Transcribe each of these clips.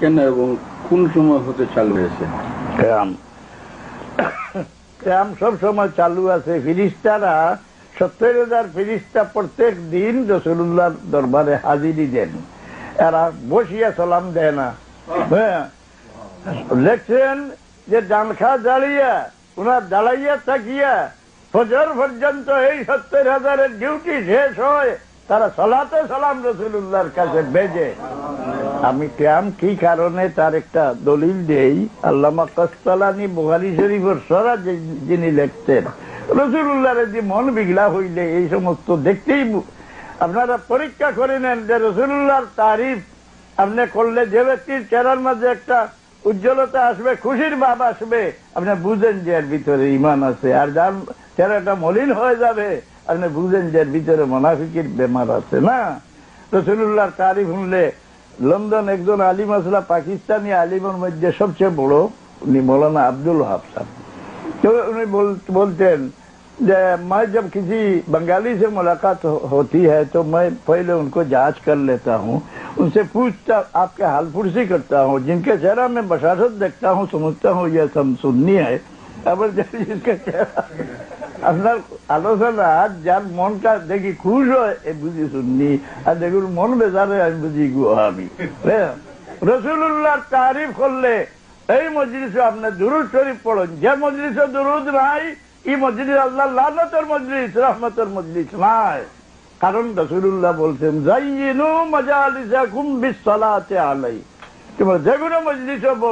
কেন এবং কোন সময় হতে চালু হয়েছে? ক্যাম। ক্যাম সব সময় চালু আছে। ফিরিস্তারা সত্তর হাজার ফিরিস্তা প্রত্যেক দিন রসুল্লাহর দরবারে হাজিরি দেন। এরা বসিয়া সালাম দেয় না। হ্যাঁ। লেখছেন যে জানখা দাঁড়িয়ে ওনার দাঁড়াইয়া থাকিয়া ফজর পর্যন্ত এই সত্তর হাজারের ডিউটি শেষ হয়, তারা সলাতে সালাম রসুল্লাহর কাছে বেজে। আমি ক্যাম কি কারণে তার একটা দলিল দেই? আল্লামা কস্তালানি বুহারি শরীফের সরা যিনি লিখতেন রসুল্লাহর যে মন বিগলা হইলে এই সমস্ত দেখতেই আপনারা পরীক্ষা করে নেন যে রসুল্লাহর তারিফ আপনি করলে যে ব্যক্তির চেহারার মাঝে একটা উজ্জ্বলতা আসবে, খুশির ভাব আসবে, আপনি বুঝেন যে এর ভিতরে ইমান আছে। আর যার চেহারাটা মলিন হয়ে যাবে, আপনি বুঝেন যে এর ভিতরে মোনাফিকির বেমার আছে না? রসুল্লাহর তারিফ শুনলে لندن ایک دون عالم اصلا پاکستانی عالموں مدد سب سے بڑو مولانا عبد الحاب صاحب تو انہیں بولتے ہیں میں جب کسی بنگالی سے ملاقات ہوتی ہے تو میں پہلے ان کو جانچ کر لیتا ہوں ان سے پوچھتا آپ کے حال پرسی کرتا ہوں جن کے چہرہ میں بشاشت دیکھتا ہوں سمجھتا ہوں یہ سم سننی ہے আপনার আলোচনা যার মনটা দেখি খুশ হয় বুঝি শুননি আর দেখুন মন বেজারে আমি বুঝি গুহামি। রসুল্লাহর তারিফ করলে এই মজলিসে আপনার দুরুদ শরীফ পড়ুন। যে মজলিসে দুরুদ নাই, এই মজলিস আল্লাহ লালতর মজলিস, রহমতর মজলিস নাই। কারণ রসুল্লাহ বলছেন যাইনু মজালিসা কুম বিশ্বলাতে আলাই তোমরা যে কোনো মজলিস হব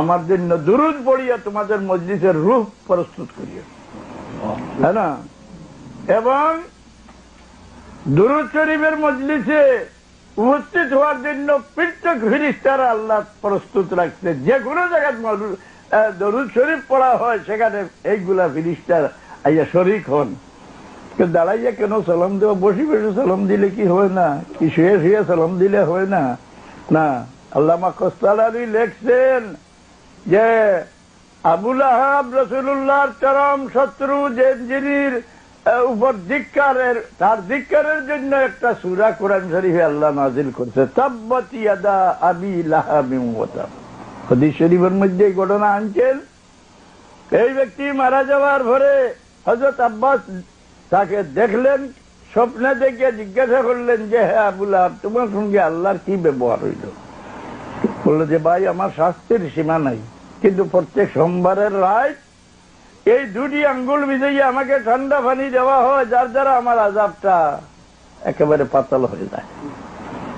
আমার জন্য দুরুদ পড়িয়া তোমাদের মজলিসের রূপ প্রস্তুত করিয়া হ্যাঁ না? এবং দুরুদ শরীফের মজলিসে উপস্থিত হওয়ার জন্য পৃথক ফিরিস্তারা আল্লাহ প্রস্তুত রাখছে। যে কোনো জায়গায় আহ, দরুদ শরীফ পড়া হয় সেখানে এইগুলা ফিরিস্তার আইয়া শরিক হন। দাঁড়াইয়া কেন সালাম দেওয়া বসে বসে সালাম দিলে কি হয় না? কি শুয়ে শুয়ে সালাম দিলে হয় না? না আল্লামা কস্তালারি লেখছেন যে আবুল আহাব রসুল্লাহর চরম শত্রু, যে যিনির উপর ধিক্কারের, তার ধিক্কারের জন্য একটা সুরা কোরআন শরীফে আল্লাহ নাজিল করছে। তাব্বাতি আবি লাহাবিম ওয়াতাব। শরীফের মধ্যে এই ঘটনা আনছেন। এই ব্যক্তি মারা যাওয়ার পরে হজরত আব্বাস তাকে দেখলেন, স্বপ্নে দেখে জিজ্ঞাসা করলেন যে হ্যাঁ আবুল আহাব তোমার সঙ্গে আল্লাহর কি ব্যবহার হইল? বলল যে, ভাই, আমার শাস্তির সীমা নাই। কিন্তু প্রত্যেক সোমবারের রায়, এই দুটি আঙ্গুল মিজাইয়ে আমাকে ঠান্ডা পানি দেওয়া হয়, যার দ্বারা আমার আজাবটা একেবারে পাতল হয়ে যায়।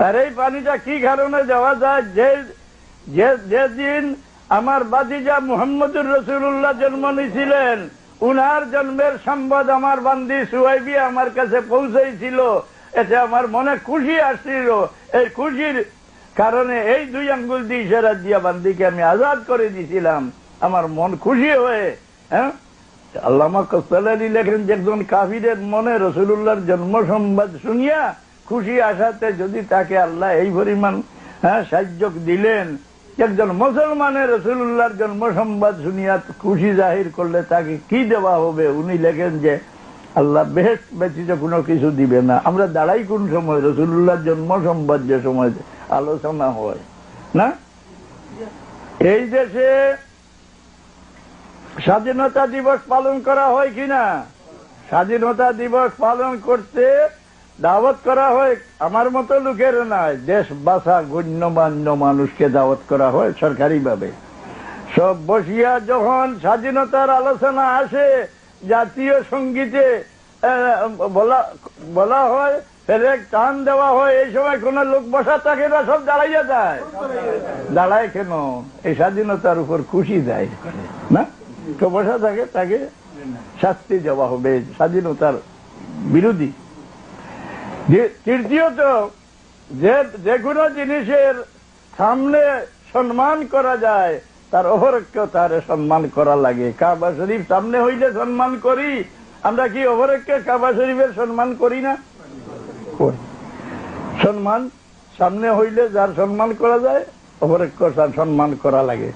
আর এই পানিটা কি কারণে দেওয়া যায়? যে, যে- যেদিন আমার বাদিজা মুহাম্মদুর রসুল্লাহ জন্ম নিয়েছিলেন, উনার জন্মের সংবাদ আমার বান্দি সুয়াইবি আমার কাছে পৌঁছেছিল। এতে আমার মনে খুশি আসছিল। এই খুশির কারণে এই দুই আঙ্গুল দিয়ে ইশারা দিয়া বান্দিকে আমি আজাদ করে দিয়েছিলাম আমার মন খুশি হয়ে হ্যাঁ? আল্লামা কস্তালি লেখেন যে একজন কাফিরের মনে রসুল্লাহর জন্ম সংবাদ শুনিয়া খুশি আসাতে যদি তাকে আল্লাহ এই পরিমাণ হ্যাঁ সাহায্য দিলেন, একজন মুসলমানের রসুল্লাহর জন্ম সংবাদ শুনিয়া খুশি জাহির করলে তাকে কি দেওয়া হবে? উনি লেখেন যে, আল্লাহ বেশ ব্যতীত কোনো কিছু দিবে না। আমরা দাঁড়াই কোন সময়? রসুল্লাহর জন্ম সংবাদ যে সময় আলোচনা হয়, না? এই দেশে স্বাধীনতা দিবস পালন করা হয় কিনা স্বাধীনতা দিবস পালন করতে দাওয়াত করা হয়, আমার মতো লোকের নয় দেশ বাসা গণ্যমান্য মানুষকে দাওয়াত করা হয় সরকারিভাবে। সব বসিয়া যখন স্বাধীনতার আলোচনা আসে, জাতীয় সঙ্গীতে বলা বলা হয় ফেরেক টান দেওয়া হয়, এই সময় কোন লোক বসা থাকে না, সব দাঁড়াইয়া যায়। দাঁড়ায় কেন? এই স্বাধীনতার উপর খুশি দেয় না? কেউ বসা থাকে, তাকে শাস্তি দেওয়া হবে, স্বাধীনতার বিরোধী। তৃতীয়ত, যে যে কোনো জিনিসের সামনে সম্মান করা যায়, তার অপরক্ষ তার সম্মান করা লাগে। কাবা শরীফ সামনে হইলে সম্মান করি, আমরা কি অপরক্ষে কাবা শরীফের সম্মান করি না? করি। সম্মান, সামনে হইলে যার সম্মান করা যায়, অপরক্ষ তার সম্মান করা লাগে।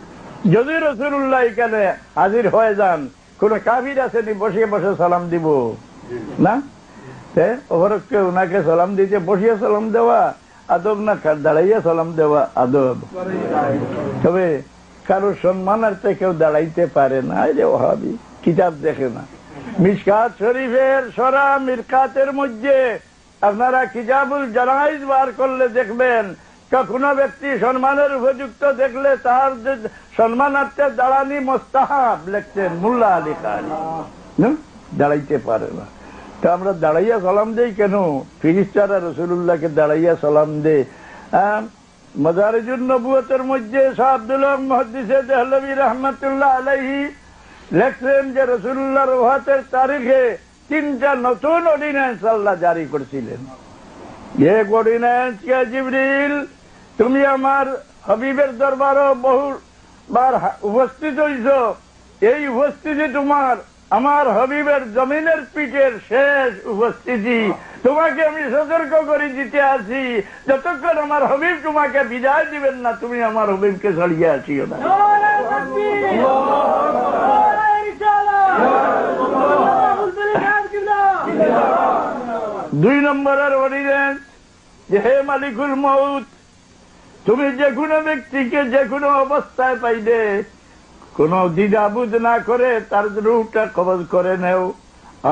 যদি রসুল্লাহ এখানে হাজির হয়ে যান, কোন কাবির আসেনি বসে বসে সালাম দিব। না? অপরক্ষে ওনাকে সালাম দিতে, বসিয়ে সালাম দেওয়া, আদব না দাঁড়াইয়া সালাম দেওয়া, আদব। তবে কারও সম্মানার্থে কেউ দাঁড়াইতে পারে না। এই যে ওহাবি, কিতাব দেখে না। মিসকাত শরীফের সরা মিরকাতের মধ্যে আপনারা কিজাবুল জানাইজ বার করলে দেখবেন, কখনো ব্যক্তি সম্মানের উপযুক্ত দেখলে তার সম্মানার্থে দাঁড়ানি মোস্তাহাব লিখতেন মুল্লা আলী খান দাঁড়াইতে পারে না। তো আমরা দাঁড়াইয়া সালাম দেই কেন? ফিরিস্তারা রসুল্লাহকে দাঁড়াইয়া সালাম দে মজারিজুল নবুয়তের মধ্যে শাহ মহাদিসে দেহলবী রহমতুল্লাহ আলাইহি লেখছেন যে রসুল্লাহর ওহাতের তারিখে তিনটা নতুন অর্ডিন্যান্স আল্লাহ জারি করছিলেন এক অর্ডিন্যান্স কে জিবরিল তুমি আমার হবিবের দরবারও বহু বার উপস্থিত হইছ এই উপস্থিতি তোমার আমার হবিবের জমিনের পিঠের শেষ উপস্থিতি তোমাকে আমি সতর্ক করে দিতে আছি যতক্ষণ আমার হবিব তোমাকে বিদায় দিবেন না তুমি আমার হবিবকে ছাড়িয়ে আসিও না দুই নম্বরের অর্ডিন্যান্স যে হে মালিকুল মৌত তুমি যে কোনো ব্যক্তিকে যে কোনো অবস্থায় পাইবে, কোন দ্বিধাবুধ না করে তার রূপটা কবজ করে নেও।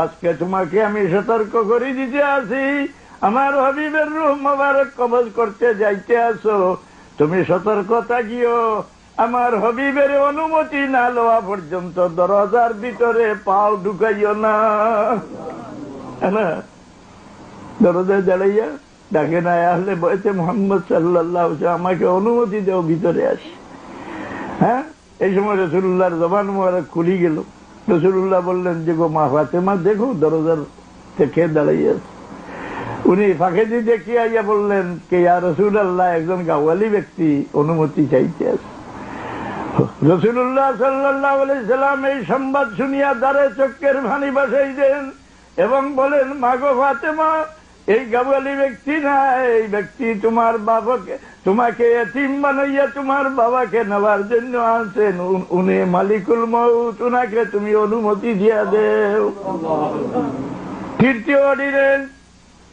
আজকে তোমাকে আমি সতর্ক করে দিতে আছি, আমার হবিবের রূহ মোবারক কবজ করতে যাইতে আসো তুমি সতর্ক থাকিও, আমার হবিবের অনুমতি না লওয়া পর্যন্ত দরজার ভিতরে পাও ঢুকাইও না। না দরজায় দাঁড়াইয়া ডাকে না আসলে বয়সে মোহাম্মদ সাল্লাহ আমাকে অনুমতি দেও ভিতরে আসি। হ্যাঁ? এই সময় রসুল্লাহর জবান মোবারক খুলি গেল। রসুল্লাহ বললেন, যে গো মা ফাতেমা, দেখো দরজার থেকে দাঁড়াইয়া উনি ফাঁকে দিয়ে দেখিয়ে আইয়া বললেন, কে ইয়া রসুল আল্লাহ একজন গাওয়ালি ব্যক্তি অনুমতি চাইতে আছে। রসুল্লাহ সাল্লাহ সাল্লাম এই সংবাদ শুনিয়া দ্বারে চক্কের ভানি বাসাই দেন এবং বলেন, মাগো ফাতেমা, এই গাবুয়ালি ব্যক্তি না, এই ব্যক্তি তোমার বাবাকে, তোমাকে এতিম বানাইয়া তোমার বাবাকে নেওয়ার জন্য আনছেন। উনি মালিকুল মৌত উনাকে তুমি অনুমতি দিয়া দেও। তৃতীয় অর্ডিনেন্স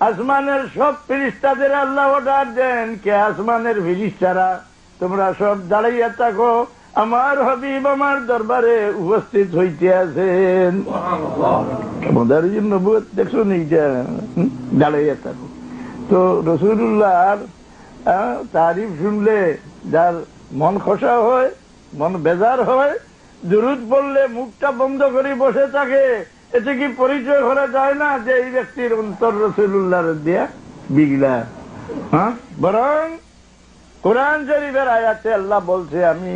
আসমানের সব ফিরিস্তাদের আল্লাহ অর্ডার দেন। কে আসমানের ফিরিস্তারা? তোমরা সব দাঁড়াইয়া থাকো। আমার হবিব আমার দরবারে উপস্থিত হইতে আছেন। জন্য দেখছ দাঁড়াইয়া থাকো। তো রসুল্লাহর তারিফ শুনলে যার মন খসা হয়, মন বেজার হয়, দুরুদ পড়লে মুখটা বন্ধ করে বসে থাকে, এতে কি পরিচয় করা যায় না যে এই ব্যক্তির অন্তর রসুল্লাহর দিয়া বিগলা? হ্যাঁ? বরং কোরআন শরীফের আয়াতে আল্লাহ বলছে, আমি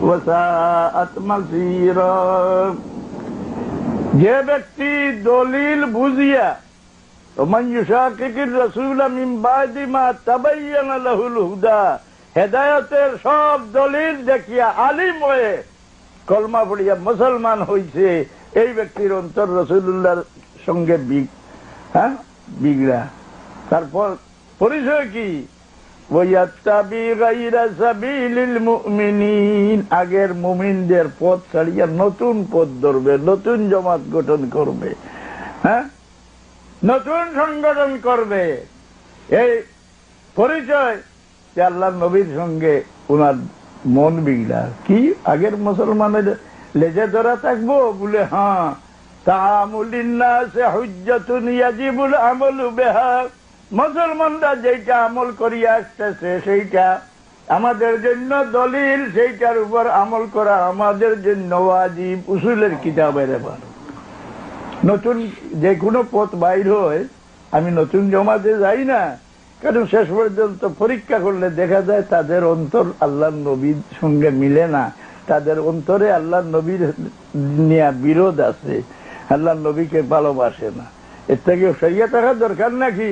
يشاقق الرسول من بعد ما تبين له الهدى ويتبع غير سبيل المؤمنين نوليه ما تولى ونسليه جهنم وساءت مصيرا যে ব্যক্তি দলিল বুঝিয়া ومن يشاقق الرسول من بعد ما تبين له الهدى হেদায়তের সব দলিল দেখিয়া আলিম হয়ে কলমা পড়িয়া মুসলমান হইছে এই ব্যক্তির অন্তর রসুল্লাহর সঙ্গে বিগ- হ্যাঁ বিগড়া তারপর পরিচয় কি আগের মুমিনদের পথ ছাড়িয়া নতুন পথ ধরবে, নতুন জমাত গঠন করবে হ্যাঁ? নতুন সংগঠন করবে। এই পরিচয় যে আল্লাহ নবীর সঙ্গে উনার মন বিগড়া। কি? আগের মুসলমানের লেজে ধরা থাকব? বলে হ্যাঁ। তামুলিন্নাসে হুজ্জাতুন ইয়াজিবুল আমলু বেহা। মুসলমানরা যেটা আমল করিয়া আসতেছে, সেইটা আমাদের জন্য দলিল, সেইটার উপর আমল করা আমাদের জন্য ওয়াজিব, উসুলের কিতাবের এবার নতুন যে কোনো পথ বাইর হয়, আমি নতুন জমাতে যাই না, কারণ শেষ পর্যন্ত পরীক্ষা করলে দেখা যায় তাদের অন্তর আল্লাহ নবীর সঙ্গে মিলে না। তাদের অন্তরে আল্লাহ নবীর নিয়ে বিরোধ আছে। আল্লাহ নবীকে ভালোবাসে না। এর থেকে সরিয়ে থাকার দরকার নাকি?